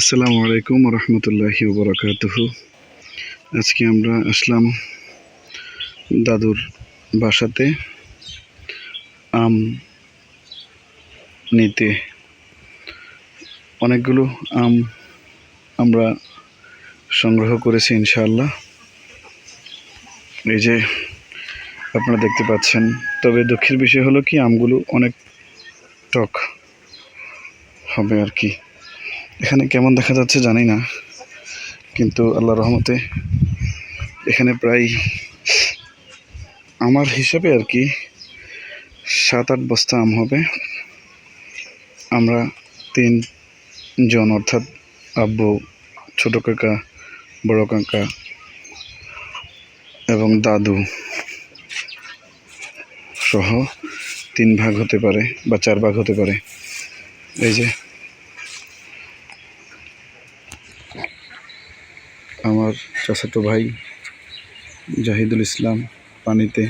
আসসালামু আলাইকুম রহমতুল্লাহি বরকাতুহু আজকে আমরা আসলাম দাদুর বাসাতে আম নিতে। অনেকগুলো আম আমরা সংগ্রহ করেছি ইনশাআল্লাহ। এই যে আপনারা দেখতে পাচ্ছেন, তবে দুঃখের বিষয় হলো কি, আমগুলো অনেক টক হবে আর কি। এখানে কেমন দেখা যাচ্ছে জানি না, কিন্তু আল্লাহ রহমতে এখানে প্রায় আমার হিসাবে আর কি সাত আট বস্তা আম হবে। আমরা তিন জন অর্থাৎ আব্বু, ছোট কাকা, বড় কাকা এবং দাদু সহ তিন ভাগ হতে পারে বা চার ভাগ হতে পারে। এই যে আমার চাচাতো ভাই জাহিদুল ইসলাম পানিতে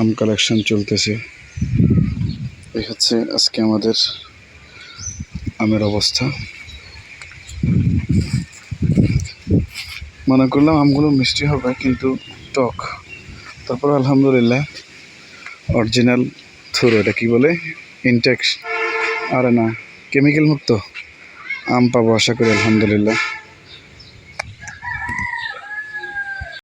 আম কালেকশন চলতেছে। এই হচ্ছে আজকে আমাদের আমের অবস্থা। মনে করলাম আমগুলো মিষ্টি হবে, কিন্তু টক। তারপর আলহামদুলিল্লাহ অরিজিনাল থুরো, এটা কি বলে? ইনটেক্স আরে না কেমিক্যাল মুক্ত। আম পাবো আশা করি আলহামদুলিল্লাহ।